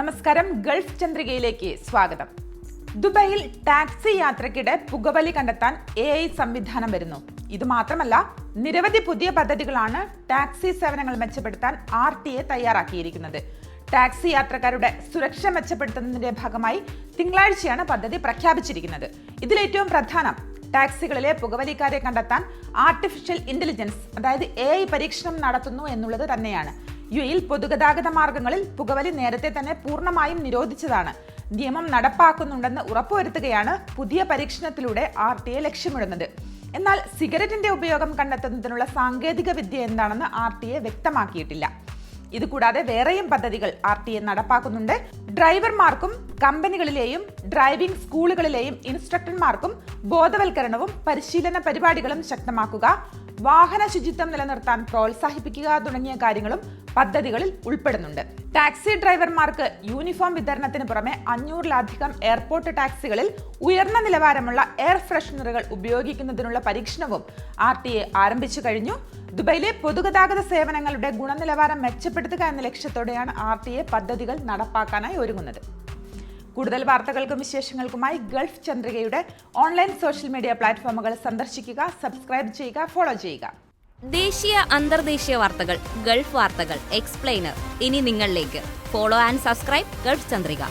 നമസ്കാരം ഗൾഫ് ചന്ദ്രികയിലേക്ക് സ്വാഗതം. ദുബൈയിൽ ടാക്സി യാത്രക്കിടെ പുകവലി കണ്ടെത്താൻ എ ഐ സംവിധാനം വരുന്നു. ഇത് മാത്രമല്ല നിരവധി പുതിയ പദ്ധതികളാണ് ടാക്സി സേവനങ്ങൾ മെച്ചപ്പെടുത്താൻ ആർ ടി എ തയ്യാറാക്കിയിരിക്കുന്നത്. ടാക്സി യാത്രക്കാരുടെ സുരക്ഷ മെച്ചപ്പെടുത്തുന്നതിന്റെ ഭാഗമായി തിങ്കളാഴ്ചയാണ് പദ്ധതി പ്രഖ്യാപിച്ചിരിക്കുന്നത്. ഇതിലേറ്റവും പ്രധാനം ടാക്സികളിലെ പുകവലിക്കാരെ കണ്ടെത്താൻ ആർട്ടിഫിഷ്യൽ ഇന്റലിജൻസ് അതായത് എ പരീക്ഷണം നടത്തുന്നു എന്നുള്ളത് തന്നെയാണ്. യു എയിൽ പൊതുഗതാഗത മാർഗങ്ങളിൽ പുകവലി നേരത്തെ തന്നെ പൂർണമായും നിരോധിച്ചതാണ്. നിയമം നടപ്പാക്കുന്നുണ്ടെന്ന് ഉറപ്പുവരുത്തുകയാണ് പുതിയ പരീക്ഷണത്തിലൂടെ ആർ ടി എ ലക്ഷ്യമിടുന്നത്. എന്നാൽ സിഗരറ്റിന്റെ ഉപയോഗം കണ്ടെത്തുന്നതിനുള്ള സാങ്കേതിക വിദ്യ എന്താണെന്ന് ആർ ടി എ വ്യക്തമാക്കിയിട്ടില്ല. ഇതുകൂടാതെ വേറെയും പദ്ധതികൾ ആർ ടി എ നടപ്പാക്കുന്നുണ്ട്. ഡ്രൈവർമാർക്കും കമ്പനികളിലെയും ഡ്രൈവിംഗ് സ്കൂളുകളിലെയും ഇൻസ്ട്രക്ടർമാർക്കും ബോധവൽക്കരണവും പരിശീലന പരിപാടികളും ശക്തമാക്കുക. വാഹന ശുചിത്വം നിലനിർത്താൻ പ്രോത്സാഹിപ്പിക്കുക തുടങ്ങിയ കാര്യങ്ങളും പദ്ധതികളിൽ ഉൾപ്പെടുന്നുണ്ട്. ടാക്സി ഡ്രൈവർമാർക്ക് യൂണിഫോം വിതരണത്തിന് പുറമെ അഞ്ഞൂറിലധികം എയർപോർട്ട് ടാക്സികളിൽ ഉയർന്ന നിലവാരമുള്ള എയർ ഫ്രഷ്നറുകൾ ഉപയോഗിക്കുന്നതിനുള്ള പരീക്ഷണവും ആർ ടി എ ആരംഭിച്ചു കഴിഞ്ഞു. ദുബൈയിലെ പൊതുഗതാഗത സേവനങ്ങളുടെ ഗുണനിലവാരം മെച്ചപ്പെടുത്തുക എന്ന ലക്ഷ്യത്തോടെയാണ് ആർ ടി എ പദ്ധതികൾ നടപ്പാക്കാനായി ഒരുങ്ങുന്നത്. കൂടുതൽ വാർത്തകൾക്കും വിശേഷങ്ങൾക്കുമായി ഗൾഫ് ചന്ദ്രികയുടെ ഓൺലൈൻ സോഷ്യൽ മീഡിയ പ്ലാറ്റ്ഫോമുകൾ സന്ദർശിക്കുക സബ്സ്ക്രൈബ് ചെയ്യുക ഫോളോ ചെയ്യുക. ദേശീയ അന്തർദേശീയ വാർത്തകൾ ഗൾഫ് വാർത്തകൾ എക്സ്പ്ലെയിനർ. ഇനി നിങ്ങളിലേക്ക്. Follow and subscribe Gulf Chandrika.